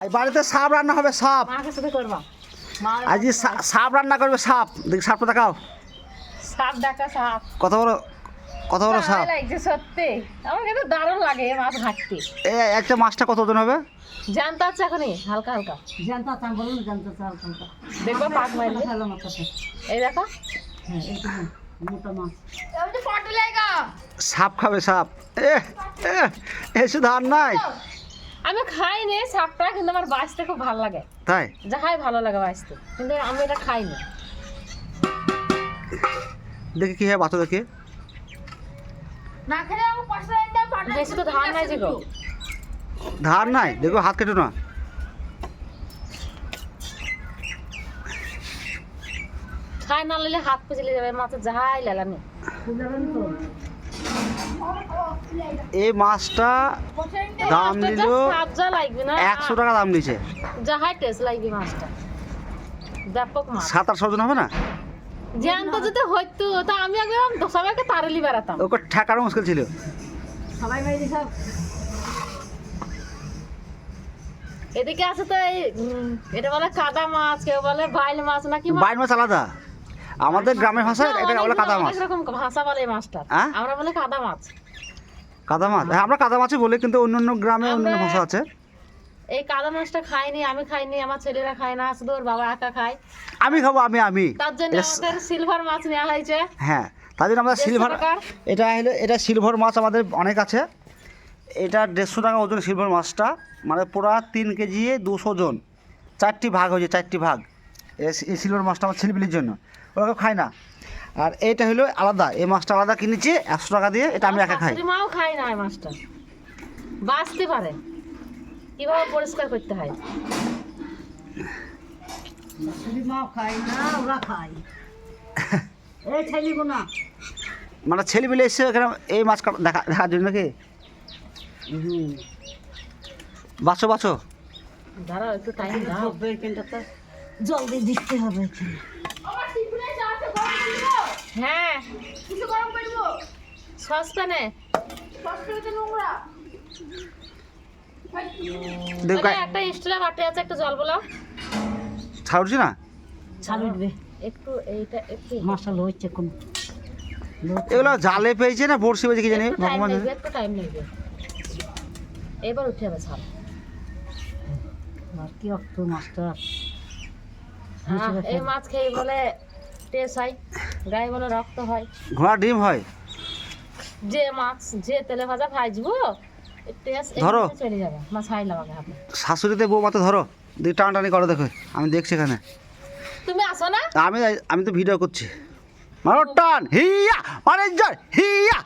এই বাড়িতে সাপ রান্না হবে সাপ। সাথে করবা। মা আজ সাপ রান্না করবে সাপ। দেখি সাপটা দেখাও। সাপ ডাকা সাপ। কত বড় কত বড় সাপ? সত্যি। আমার কিন্তু দারুণ লাগে মাছ ঘাটতে এ একটা মাছটা কত ওজন হবে? জানতে আছে এখনই হালকা হালকা। জানতা চাল বলুন জানতা চাল চালটা দেখব পাক মারলে এই দেখো। হ্যাঁ মোটা মাছ। সাপ খাবে সাপ। এ এ এসে ধান নাই। আমি খাইনি সাপটা কিন্তু আমার বাঁচতে খুব ভালো লাগে। তাই? যাহাই ভালো লাগে বাঁচতে কিন্তু আমি এটা খাইনি। দেখি কি হয় বাতো দেখি। বেশি তো ধান নাই গো ধান নাই? দেখো হাত কেটো না। খাই না নিলে হাত পিছলে যাবে মাছের যাহাই লেলানি এই মাছটা দাম নিল একশো টাকা দাম নিছে যাহাই টেস্ট লাগবে মাছটা। ব্যাপক মাছ। সাত আটশো জন হবে না? জ্যান্ত যদি হইতো তা আমি একদম সবাইকে তাড়ালি বেড়াতাম। ওকে ঠেকানো মুশকিল ছিল। সবাই সব এদিকে আছে তো এই এটা বলে কাদা মাছ কেউ বলে বাইল মাছ নাকি বাইল মাছ আলাদা। আমাদের গ্রামের ভাষায় এটা বলে কাদা মাছ এরকম ভাষা বলে মাছটা। হ্যাঁ? আমরা বলে কাদা মাছ কাদা মাছ হ্যাঁ আমরা কাদা মাছই বলি কিন্তু অন্য অন্য গ্রামে অন্য ভাষা আছে। এই কাদা মাছটা খাইনি আমি খাইনি আমার ছেলেরা খায় না শুধু ওর বাবা একা খায়। আমি খাব আমি আমি। তার জন্য আমাদের সিলভার মাছ নেওয়া হয়েছে। হ্যাঁ তার জন্য আমরা সিলভার? এটা হলো এটা সিলভার মাছ আমাদের অনেক আছে। এটা দেড়শো টাকা ওজন সিলভার মাছটা। মানে পুরা তিন কেজি দুশো জন। চারটি ভাগ হয়েছে চারটি ভাগ। এই সিলভার মাছটা আমার ছেলেপিলির জন্য। ওরা খায় না। আর এইটা হলো আলাদা। এই মাছটা আলাদা কিনেছি একশো টাকা দিয়ে এটা আমি একা খাই। মাও খায় না এই মাছটা। বাঁচতে পারে। কীভাবে পরিষ্কার করতে হয়? শাশুড়ি মাও খায় না ওরা খায়। এই ছেলে মানে ছেলেপিলে এসে এখানে এই মাছ কাটা- দেখা দেখার জন্য নাকি? বাঁচো বাঁচো। দাঁড়াও একটু টাইম দাও। জলদি দিতে হবে এখানে। হ্যাঁ। সসপ্যানে। দেখো ওটা একটা বাটি আছে একটু জল ছাড়ছি না? ছাল উঠবে। একটু এইটা একটু। কোন। এগুলো জালে পেয়েছে না বড়শি পেয়েছে কি জানি একটু টাইম ভগবান লাগবে একটু টাইম লাগবে। এবার উঠে যাবে ছাল আর কি অক্ত মাছটা আহ, এই মাছ খেয়ে বলে টেস্ট হয় গায়ে বলে রক্ত হয়। ঘোড়া ডিম হয়? যে মাছ যে তেলে ভাজা ভাজবো টেস্ট ধরো। চলে যাবে মাছ শাশুড়িতে বউ মাতে ধরো দিয়ে টানাটানি করো দেখো আমি দেখছি এখানে। তুমি আসো না? আমি আমি তো ভিডিও করছি। মারো টান হিয়া মারের জোর হিয়া।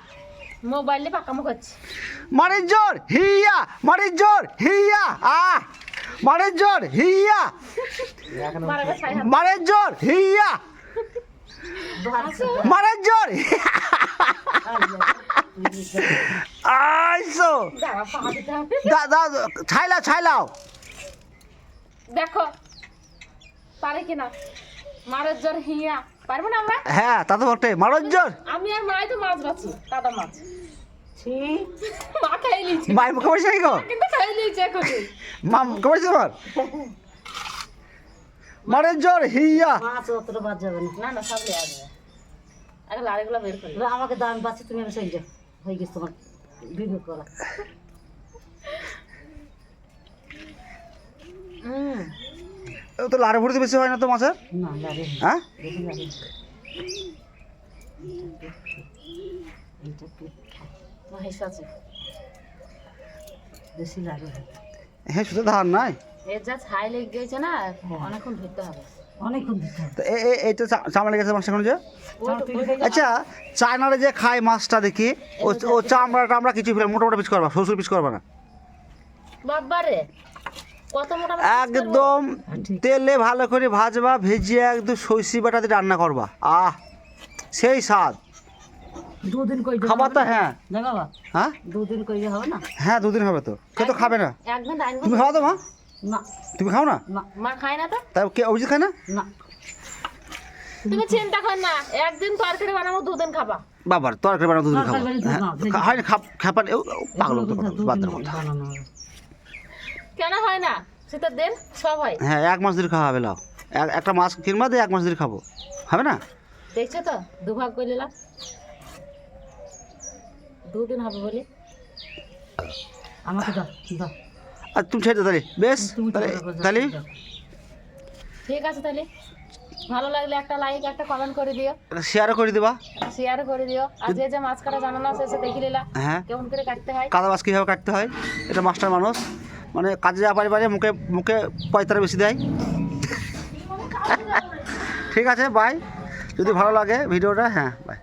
মোবাইলে পাকামো করছি। মারের জোর হিয়া মারের জোর হিয়া আহ। মারের জোর হিয়া। মারের জোর হিয়া। মারের জোর আইসো। দাঁড়া, পা দিতে হবে। দা দা ছাইলা ছাইলাও। দেখো পারে কিনা? মারের জ্বর হিয়া। পারব না আমরা? হ্যাঁ তা তো বটে মারের জোর আমি আর মাই তো মাছ বাছি কাদা মাছ। ছি। মা খাই নিয়েছে। মাই মুখে বসে গো কিন্তু খাই নিয়েছে এখন মা মুখে বসে তোমার মারের জোর হিয়া। মাছ অতটা বাদ যাবে না। না না সব লেয়া লাড়িগুলো বের করি আমাকে দাম পাচ্ছি তুমি আমি হয়ে গেছে তোমার ভিডিও করা। তো লাড়ে ভরতে বেশি হয় না তো মাছের। হ্যাঁ। মহেশ আছে। বেশি লাগে। হ্যাঁ শুধু ধান নাই এর যা ছাই লেগে গেছে না অনেকক্ষণ ধরতে হবে। অনেকক্ষণ দিতে হবে। তো এ- এ- এইটা চা- চামড়া গেছে মাছ এখন যে আচ্ছা চায়নারে যে খায় মাছটা দেখি ও চামড়া টামড়া কিছু ফেলে মোটা মোটা পিস করবা শ্বশুর পিস করবা না। বাবারে? একদম তেলে ভালো করে ভাজবা ভেজিয়ে একদম সইসি বাটা দিয়ে রান্না করবা। আহ সেই স্বাদ। দুদিন কই দেবো খাবার তো হ্যাঁ। না বাবা হ্যাঁ? দুদিন কইলে হবে না? হ্যাঁ দুদিন হবে তো। কে তো খাবে না? একদিন তুমি খাও তো মা। না। তুমি খাও না? মা খায় না তো? তাই কে অভিজিৎ খায় না? না। তুমি চিন্তা কর না একদিন তরকারি বানাবো দুদিন খাবা। বাবার তরকারি বানাও দুদিন খাব। হ্যাঁ, হয় না খাপ খাপান পাগল হতো দুদিন বাদ দেওয়ার কথা কেন হয় না? শীতের দিন সব হয়। হ্যাঁ এক মাস ধরে খাওয়া হবে লাও। একটা মাছ কিনবা দিয়ে এক মাস ধরে খাব। হবে না? দেখছ তো? দুভাগ করে নিলাম। দুদিন হবে বলি। আমাকে দাও দাও। আর তুমি ছেড়ে দাও তাহলে বেশ তাহলে তাহলে। ঠিক আছে তাহলে। ভালো লাগলে একটা লাইক একটা কমেন্ট করে দিও। শেয়ারও করে দেবা। শেয়ার করে দিও। আর যে যে মাছ কাটা জানো না সে সে দেখে নিলা হ্যাঁ। কেমন করে কাটতে হয়। কাদা মাছ কীভাবে কাটতে হয় এটা মাস্টার মানুষ। মানে কাজে যা পারে পারে মুখে মুখে পয়তারা বেশি দেয়। ঠিক আছে বাই যদি ভালো লাগে ভিডিওটা হ্যাঁ বাই